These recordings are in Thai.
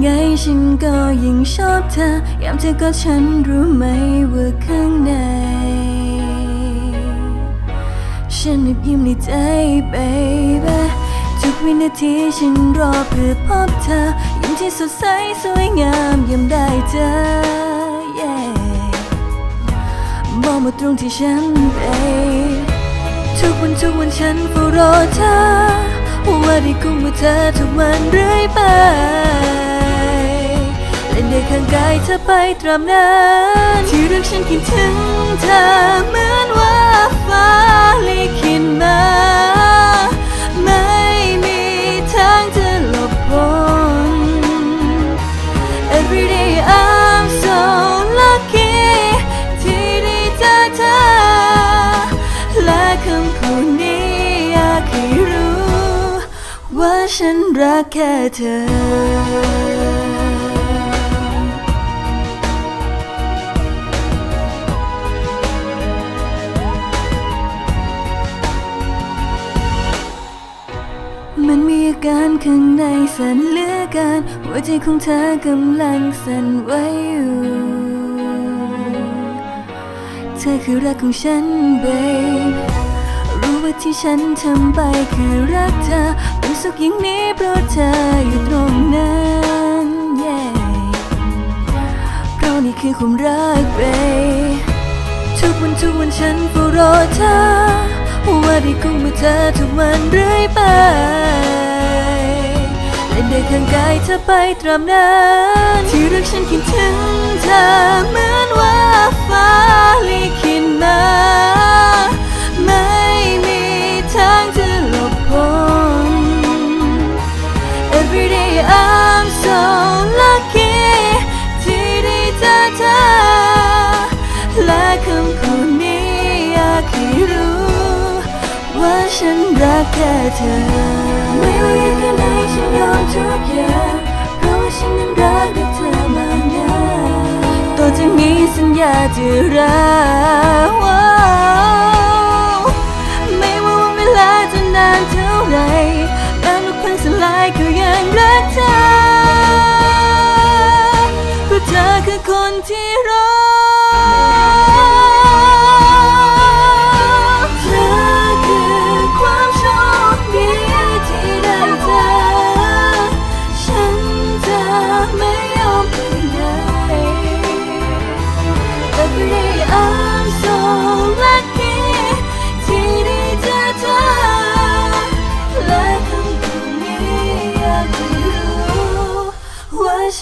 ไม่ว่ายังไงฉันก็ยิ่งชอบเธอ ยามเธอก็ฉันรู้ไหมว่าข้างใน ฉันยิบยิ้มในใจ baby ทุกวินาทีฉันรอเพื่อพบเธอ ยิ้มที่สดใสสวยงามยามได้เจอ yeah บอกมาตรงที่ฉันเป็นทุกวันทุกวันฉันเฝ้ารอเธอว่าได้คุ้มกับเธอทุกวันเรื่อยไปล่นได้ ข้างกายเธอไปตราบนานที่รักฉันคิดถึงเธอเหมือนว่าฟ้าลิขิตมา ไม่มีทางจะหลบพ้น Every day I'm so lucky ที่ได้เจอเธอ และคำพูดนี้อยากให้รู้ ว่าฉันรักแค่เธอ การข้างในสั่นเหลือกินหัวใจของเธอกำลังสั่นไหวอยู่ เธอคือรักของฉัน babe รู้ว่าที่ฉันทำไปคือรักเธอเป็นสุขอย่างนี้เพราะเธออยู่ตรงนั้น yeah เพราะนี่คือความรัก babe ทุกวันทุกวันฉันเฝ้ารอเธอ ว่าได้คุ้มกับเธอทุกวันเรื่อยไปเล่นได้ทางกายเธอไปตราบนานที่รักฉันคิดถึงเธอเหมือนว่า ฉันรักแค่เธอ ไม่ว่ายังแค่ไหนฉันยอมทุกอย่างเพราะว่าฉันนั้นรักกับเธอมานานต่อจากนี้สัญญาจะรักไม่ว่าวันเวลาจะนานเท่าไหรแม้ลูกพังสลายก็ยังรักเธอเพราะเธอคือคนที่รัก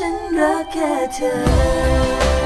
ฉันรักแค่เธอ